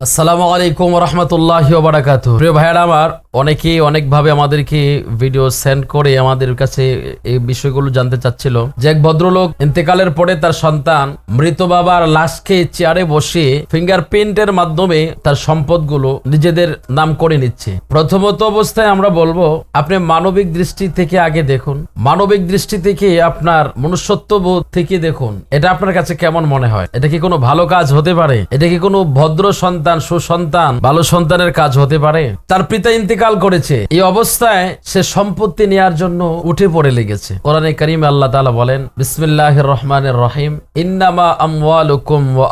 আসসালামু আলাইকুম রহমতুল্লাহ বারাকাত প্রিয় ভাইয়ারা আমার অনেকেই অনেকভাবে আমাদেরকে ভিডিও সেন্ড করে আমাদের কাছে এই বিষয়গুলো জানতে চাচ্ছিল। যে এক ভদ্রলোক ইন্তেকালের পরে তার সন্তান মৃত বাবার লাশকে চেয়ারে বসে ফিঙ্গারপ্রিন্টের মাধ্যমে তার সম্পদগুলো নিজেদের নাম করে নিচ্ছে। প্রথমত অবস্থায় আমরা বলব, আপনি মানবিক দৃষ্টি থেকে আগে দেখুন। মানবিক দৃষ্টি থেকে আপনার মনুষ্যত্ববোধ থেকে দেখুন। এটা আপনার কাছে কেমন মনে হয়? এটা কি কোনো ভালো কাজ হতে পারে? এটা কি কোনো ভদ্র সন্তান, সুসন্তান, ভালো সন্তানের কাজ হতে পারে? তার পিতা ইন্তেকাল করেছে। এই অবস্থায় সে সম্পত্তি নেয়ার জন্য উঠে পড়ে লেগেছে। কোরআনে করিম আল্লাহ তাআলা বলেন বিসমিল্লাহ রহমানের রহিম। ইন্নামা আমওয়ালুকুম ওয়া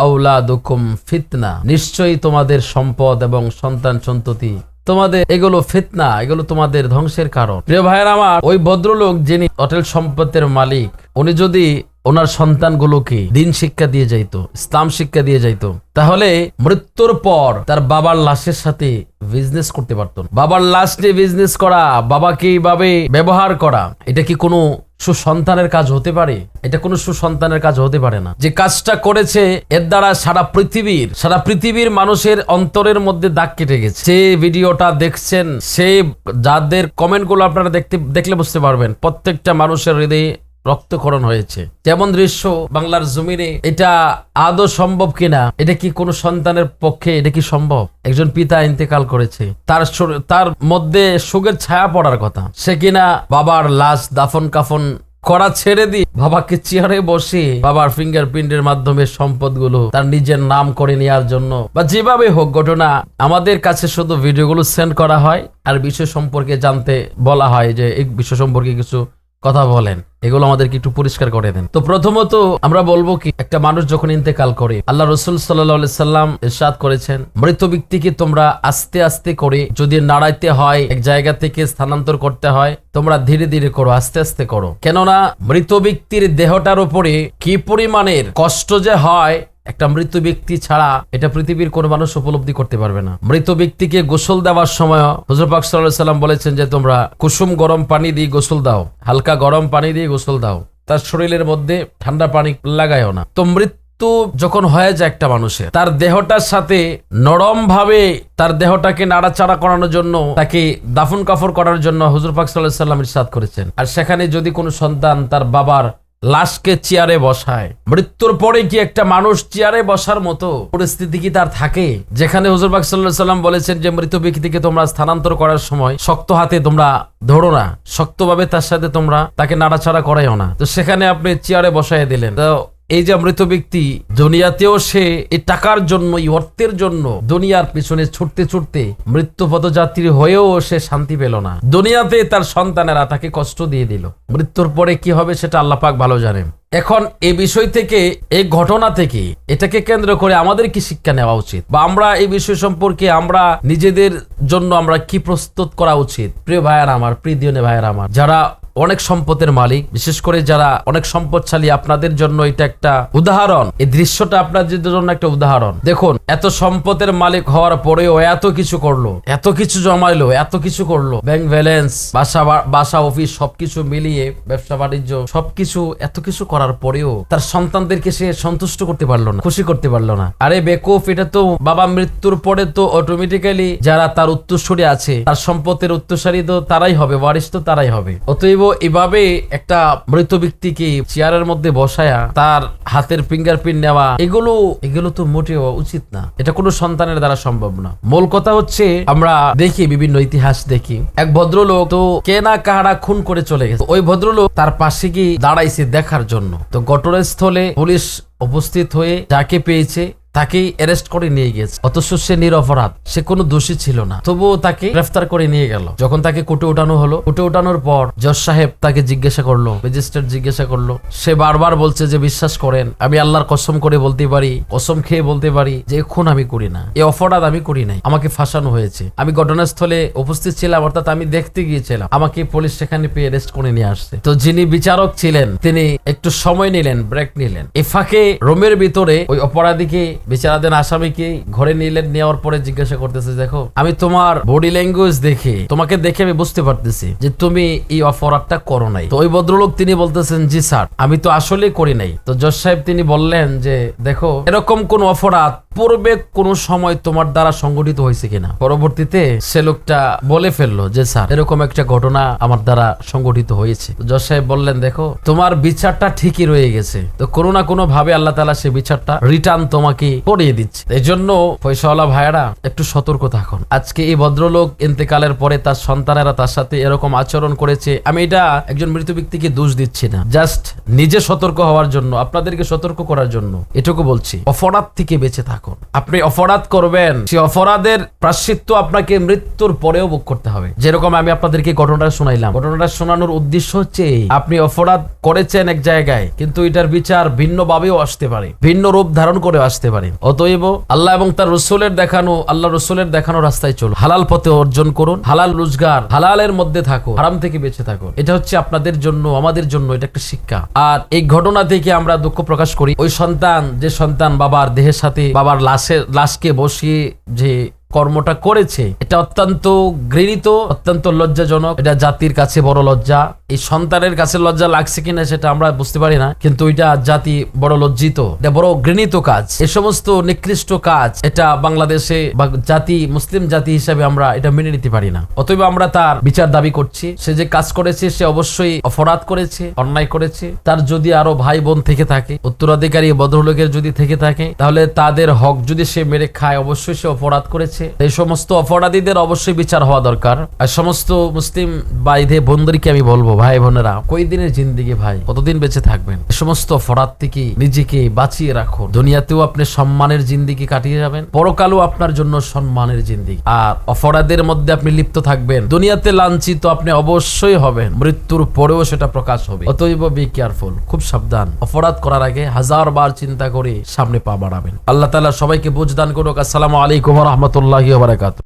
ফিতনা। নিশ্চয়ই তোমাদের সম্পদ এবং সন্তান সন্ততি, তোমাদের এগুলো ফিতনা, এগুলো তোমাদের ধ্বংসের কারণ। প্রিয় ভাইয়ের আমার, ওই ভদ্রলোক যিনি অটেল সম্পত্তির মালিক, উনি যদি ওনার সন্তানগুলোকে দিন শিক্ষা দিয়ে যাইতো, ইসলাম শিক্ষা দিয়ে যাইতো। তাহলে মৃত্যুর পর তার বাবার লাশের সাথে বিজনেস করতে পারতো বাবার লাশ নিয়ে বিজনেস করা বাবাকে এইভাবে ব্যবহার করা, এটা কি কোনো সুসন্তানের কাজ হতে পারে? এটা কোনো সুসন্তানের কাজ হতে পারে না। যে কাজটা করেছে, এর দ্বারা সারা পৃথিবীর সারা পৃথিবীর মানুষের অন্তরের মধ্যে দাগ কেটে গেছে। যে ভিডিওটা দেখছেন, সে যাদের কমেন্টগুলো আপনারা দেখতে, দেখলে বুঝতে পারবেন, প্রত্যেকটা মানুষের হৃদয়ে রক্তক্ষরণ হয়েছে। যেমন দৃশ্য বাংলার জমিনে? এটা আদৌ সম্ভব কিনা? এটা কি কোনো সন্তানের পক্ষে? এটা কি সম্ভব? একজন পিতা ইন্তেকাল করেছে। তার তার মধ্যে সুখের ছায়া পড়ার কথা। সে কিনা বাবার লাশ দাফন কাফন করা ছেড়ে দিয়ে বাবাকে চেয়ারে বসে বাবার ফিঙ্গারপ্রিন্টের মাধ্যমে সম্পদগুলো তার নিজের নাম করে নেওয়ার জন্য বা যেভাবে হোক ঘটনা, আমাদের কাছে শুধু ভিডিওগুলো সেন্ড করা হয়। আর বিষয় সম্পর্কে জানতে বলা হয় যে এই বিষয় সম্পর্কে কিছু কথা বলেন, এগুলো আমাদেরকে একটু পরিষ্কার করে দেন। তো প্রথমত আমরা বলব কি, একটা মানুষ যখন ইন্তেকাল করে, আল্লাহ রসুল সাল্লাহ সাল্লাম ইরশাদ করেছেন, মৃত ব্যক্তিকে তোমরা আস্তে আস্তে করে, যদি নাড়াইতে হয়, এক জায়গা থেকে স্থানান্তর করতে হয়, তোমরা ধীরে ধীরে করো, আস্তে আস্তে করো। কেননা, মৃত ব্যক্তির দেহটার উপরে কি পরিমাণের কষ্ট যে হয় একটা মৃত ব্যক্তি ছাড়া এটা পৃথিবীর কোনো মানুষ উপলব্ধি করতে পারবে না। মৃত ব্যক্তিকে গোসল দেওয়ার সময় হুজুর পাক সাল্লাম বলেছেন যে, তোমরা কুসুম গরম পানি দিয়ে গোসল দাও, হালকা গরম পানি দিয়ে গোসল দাও। তার শরীরের মধ্যে ঠান্ডা পানি লাগায়ও না। তো মৃত্যু যখন হয়ে যায় একটা মানুষের, তার দেহটার সাথে নরম ভাবে তার দেহটাকে নাড়াচাড়া করানোর জন্য, তাকে দাফন কাফর করার জন্য হুজুর পাক সাল্লাহ সাল্লাম ইরশাদ করেছেন। আর সেখানে যদি কোনো সন্তান তার বাবার লাশকে চেয়ারে বসায়। মৃত্যুর পরে কি একটা মানুষ চেয়ারে বসার মতো পরিস্থিতি কি তার থাকে? যেখানে সাল্লাহ সাল্লাম বলেছেন যে, মৃত ব্যক্তিকে তোমরা স্থানান্তর করার সময় শক্ত হাতে তোমরা ধরো না, শক্তভাবে তার সাথে তোমরা তাকে নাড়াচাড়া করাইও না। তো সেখানে আপনি চেয়ারে বসাই দিলেন। তো এই যে মৃত ব্যক্তি, দুনিয়াতেও সে এই টাকার জন্য, এই অর্থের জন্য দুনিয়ার পিছনে ছুটতে ছুটতে মৃত্যু পদযাত্রী হয়েও সে শান্তি পেল না। দুনিয়াতে তার সন্তানেরা তাকে কষ্ট দিয়ে দিল। মৃত্যুর পরে কি হবে সেটা আল্লাহ পাক ভালো জানেন। এখন এই বিষয় থেকে এই ঘটনা থেকে এটাকে কেন্দ্র করে আমাদের কি শিক্ষা নেওয়া উচিত? বা আমরা এই বিষয় সম্পর্কে আমরা নিজেদের জন্য আমরা কি প্রস্তুত করা উচিত? প্রিয় ভাইয়ার আমার, প্রিয় ভাইয়ার আমার, যারা অনেক সম্পদের মালিক, বিশেষ করে যারা অনেক সম্পদশালী, আপনাদের জন্য এটা একটা উদাহরণ। এই দৃশ্যটা আপনাদের জন্য একটা উদাহরণ। দেখুন, এত সম্পদের মালিক হওয়ার পরেও এত কিছু করল, এত কিছু জমাইলো, এত কিছু করল। ব্যাংক ব্যালেন্স, বাসা বাসা, অফিস, সবকিছু মিলিয়ে ব্যবসা বাণিজ্য, সবকিছু এত কিছু করার পরেও তার সন্তানদেরকে সে সন্তুষ্ট করতে পারল না, খুশি করতে পারল না। আরে বেকুফ, এটা তো বাবা মৃত্যুর পরে তো অটোমেটিক্যালি যারা তার উত্তরসূরি আছে, তার সম্পদের উত্তরসারী তো তারাই হবে ওয়ারিস তো তারাই হবে। অতএব এভাবে একটা মৃত ব্যক্তিকে চেয়ারের মধ্যে বসায়া তার হাতের ফিঙ্গারপ্রিন্ট নেওয়া, এগুলো এগুলো তো মোটেও উচিত না। এটা কোনো সন্তানের দ্বারা সম্ভব না। মূল কথা হচ্ছে, আমরা দেখি বিভিন্ন ইতিহাস দেখি। এক ভদ্রলোক তো কে না কাহারা খুন করে চলে গেছে। ওই ভদ্রলোক তার পাশে গিয়ে দাঁড়াইছে দেখার জন্য। তো ঘটনাস্থলে পুলিশ উপস্থিত হয়ে যাকে পেয়েছে তাকেই অ্যারেস্ট করে নিয়ে গেছে অথচ সে নিরপরাধ, সে কোনো দোষী ছিল না। তবুও তাকে গ্রেফতার করে নিয়ে গেল। যখন তাকে কোর্টে ওঠানো হলো, কোর্টে ওঠানোর পর জজ সাহেব তাকে জিজ্ঞাসা করল ম্যাজিস্ট্রেট জিজ্ঞাসা করল, সে বারবার বলছে যে, বিশ্বাস করেন, আমি আল্লাহর কসম করে বলতে পারি, কসম খেয়ে বলতে পারি যে, খুন আমি করি না। এই অপরাধ আমি করি নাই। আমাকে ফাঁসানো হয়েছে। আমি ঘটনাস্থলে উপস্থিত ছিলাম, অর্থাৎ আমি দেখতে গিয়েছিলাম। আমাকে পুলিশ সেখানে পেয়ে অ্যারেস্ট করে নিয়ে আসছে। তো যিনি বিচারক ছিলেন, তিনি একটু সময় নিলেন ব্রেক নিলেন। এ ফাঁকে রোমের ভিতরে ওই অপরাধীকে বিচারাধীন আসামিকে ঘরে নিলেন, নেওয়ার পরে জিজ্ঞাসা করতেছে, দেখো, আমি তোমার বডি ল্যাঙ্গুয়েজ দেখে, তোমাকে দেখে আমি বুঝতে পারতেছি যে তুমি এই অপরাধটা করো নাই। তো ওই ভদ্রলোক তিনি বলতেছেন, জি স্যার, আমি তো আসলে করি নাই। তো জজ সাহেব তিনি বললেন যে, দেখো, এরকম কোন অপরাধ পূর্বে কোন সময় তোমার দ্বারা সংগঠিত হয়েছে কিনা? পরবর্তীতে সে লোকটা বলে ফেলল যে, স্যার, এরকম একটা ঘটনা আমার দ্বারা সংগঠিত হয়েছে। জজ সাহেব বললেন, দেখো, তোমার বিচারটা ঠিকই রয়ে গেছে। তো কোনো না কোনো ভাবে আল্লাহ তালা সে বিচারটা রিটার্ন তোমাকে করিয়ে দিচ্ছে। এই জন্য পয়সাওয়ালা ভাইয়ারা, একটু সতর্ক থাকুন। আজকে এই ভদ্রলোক ইন্তেকালের পরে তার সন্তানেরা তার সাথে এরকম আচরণ করেছে। আমি এটা একজন মৃত ব্যক্তিকে দোষ দিচ্ছি না। জাস্ট নিজে সতর্ক হওয়ার জন্য, আপনাদেরকে সতর্ক করার জন্য এটুকু বলছি। অপরাধ থেকে বেঁচে থাকুন। আপনি অপরাধ করবেন সেই অপরাধের প্রাশ্চিত্য আপনাকে মৃত্যুর পরেও ভোগ করতে হবে। যেরকম আমি আপনাদেরকে ঘটনাটা শোনাইলাম। ঘটনাটা শোনানোর উদ্দেশ্য হচ্ছে আপনি অপরাধ করেছেন এক জায়গায়, কিন্তু এটার বিচার ভিন্ন ভাবেও আসতে পারে। ভিন্ন রূপ ধারণ করে আসতে পারে। অতএব আল্লাহ এবং তার রসুলের দেখানো, আল্লাহ রসুলের দেখানো রাস্তায় চলুন। হালাল পথে অর্জন করুন, হালাল রোজগার, হালালের মধ্যে থাকুন আরাম থেকে বেঁচে থাকুন। এটা হচ্ছে আপনাদের জন্য, আমাদের জন্য এটা একটা শিক্ষা। আর এই ঘটনা থেকে আমরা দুঃখ প্রকাশ করি। ওই সন্তান, যে সন্তান বাবার দেহের সাথে বাবার লাশের, লাশকে বসিয়ে যে কর্মটা করেছে। এটা অত্যন্ত ঘৃণিত, অত্যন্ত লজ্জাজনক। এটা জাতির কাছে বড় লজ্জা। এই সন্তানের কাছে লজ্জা লাগছে কিনা সেটা আমরা বুঝতে পারি না, কিন্তু এটা জাতি বড় লজ্জিত। এটা বড় ঘৃণিত কাজ। এ সমস্ত নিকৃষ্ট কাজ, এটা বাংলাদেশে বা জাতি, মুসলিম জাতি হিসাবে আমরা এটা মেনে নিতে পারি না। অতএব আমরা তার বিচার দাবি করছি। সে যে কাজ করেছে, সে অবশ্যই অপরাধ করেছে, অন্যায় করেছে। তার যদি আরও ভাই বোন থেকে থাকে, উত্তরাধিকারী, ভদ্রলোকের যদি থেকে থাকে, তাহলে তাদের হক যদি সে মেরে খায়, অবশ্যই সে অপরাধ করেছে। এই সমস্ত অপরাধীদের অবশ্যই বিচার হওয়া দরকার। আর সমস্ত মুসলিম বাইধে বন্ধুদেরকে আমি বলব, ভাই বোনেরা কই দিনের জিন্দিগি ভাই? কতদিন বেঁচে থাকবেন? সমস্ত অপরাধ থেকে নিজেকে বাঁচিয়ে রাখুন। দুনিয়াতেও আপনি সম্মানের জিন্দিগি কাটিয়ে যাবেন, পরকালও আপনার জন্য সম্মানের জিন্দিগি। আর অপরাধের মধ্যে আপনি লিপ্ত থাকবেন। দুনিয়াতে লাঞ্ছিত আপনি অবশ্যই হবেন, মৃত্যুর পরেও সেটা প্রকাশ হবে। অতএব বি কেয়ারফুল খুব সাবধান। অপরাধ করার আগে হাজার বার চিন্তা করে সামনে পা বাড়াবেন। আল্লাহ তাআলা সবাইকে বুঝদান করুক। আসসালামু আলাইকুম রহমতুল্লাহ বারাকাত